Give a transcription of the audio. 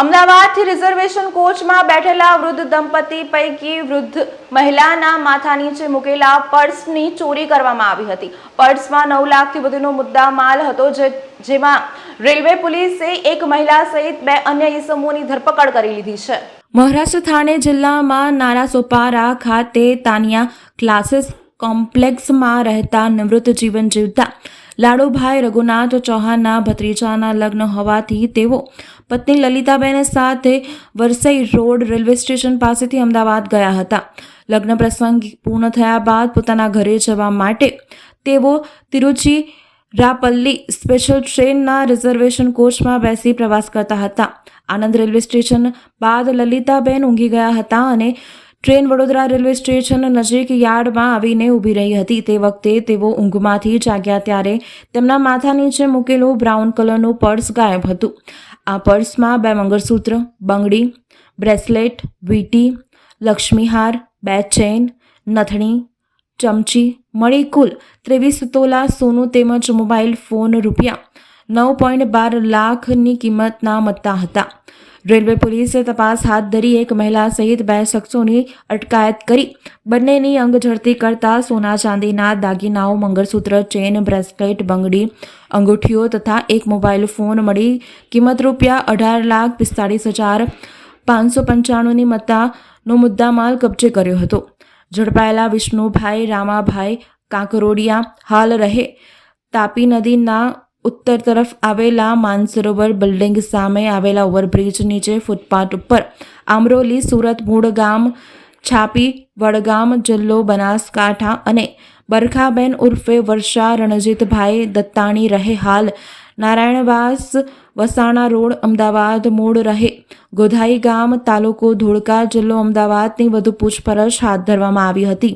અમદાવાદથી રિઝર્વેશન કોચમાં બેઠેલા વૃદ્ધ દંપતી પૈકી વૃદ્ધ મહિલાના માથા નીચે મૂકેલા પર્સની ચોરી કરવામાં આવી હતી. પર્સમાં નવ લાખથી વધુનો મુદ્દા માલ હતો જે જેમાં રેલવે પોલીસે એક મહિલા સહિત બે અન્ય ઇસમોની ધરપકડ કરી લીધી છે. મહારાષ્ટ્ર થાણે જિલ્લામાં નારાસોપારા ખાતે તાનિયા ક્લાસીસ કોમ્પ્લેક્સમાં રહેતા નિવૃત્ત જીવન જીવતા લાડુભાઈ રઘુનાથ ચૌહાણના ભત્રીજાના લગ્ન હોવાથી તેઓ પત્ની લલિતાબેન સાથે વરસઈ રોડ રેલવે સ્ટેશન પાસેથી અમદાવાદ ગયા હતા. લગ્ન પ્રસંગ પૂર્ણ થયા બાદ પોતાના ઘરે જવા માટે તેઓ તિરુચી રાપલ્લી સ્પેશિયલ ટ્રેનના રિઝર્વેશન કોચમાં બેસી પ્રવાસ કરતા હતા. આનંદ રેલવે સ્ટેશન બાદ લલિતાબેન ઊંઘી ગયા હતા અને ટ્રેન વડોદરા રેલવે સ્ટેશન નજીક યાર્ડમાં આવીને ઊભી રહી હતી. તે વખતે તેઓ ઊંઘમાંથી જાગ્યા ત્યારે તેમના માથા નીચે મૂકેલું બ્રાઉન કલરનું પર્સ ગાયબ હતું. આ પર્સમાં બે મંગળસૂત્ર, બંગડી, બ્રેસલેટ, વીટી, લક્ષ્મીહાર, બે ચેન, નથણી, ચમચી, મળી કુલ ત્રેવીસ તોલા સોનું તેમજ મોબાઈલ ફોન રૂપિયા નવ પોઈન્ટ બાર લાખની કિંમતના મત્તા હતા રેલવે પોલીસે તપાસ હાથ ધરી એક મહિલા સહિત બે શખ્સોની અટકાયત કરી બંનેની અંગ ઝડતી કરતા સોના ચાંદીના દાગીનાઓ મંગળસૂત્ર ચેન બ્રેસલેટ બંગડી અંગૂઠીઓ તથા એક મોબાઈલ ફોન મળી કિંમત રૂપિયા અઢાર લાખ પિસ્તાળીસ હજાર પાંચસો પંચાણુંની મત્તાનો મુદ્દામાલ કબજે કર્યો હતો ઝડપાયેલા વિષ્ણુભાઈ રામાભાઈ કાંકરોડિયા હાલ રહે તાપી નદીના ઉત્તર તરફ આવેલા માનસરોવર બિલ્ડિંગ સામે આવેલા ઓવરબ્રિજ નીચે ફૂટપાથ ઉપર આમરોલી, સુરત મૂળ ગામ છાપી, વડગામ, જિલ્લો, બનાસકાંઠા અને બરખાબેન ઉર્ફે વર્ષા રણજીતભાઈ દત્તાણી રહે હાલ. નારાયણવાસ, વસાણા રોડ, અમદાવાદ, મૂળ રહે. ગોધાઈ ગામ, તાલુકો ધોળકા જિલ્લો, અમદાવાદની વધુ પૂછપરછ હાથ ધરવામાં આવી હતી.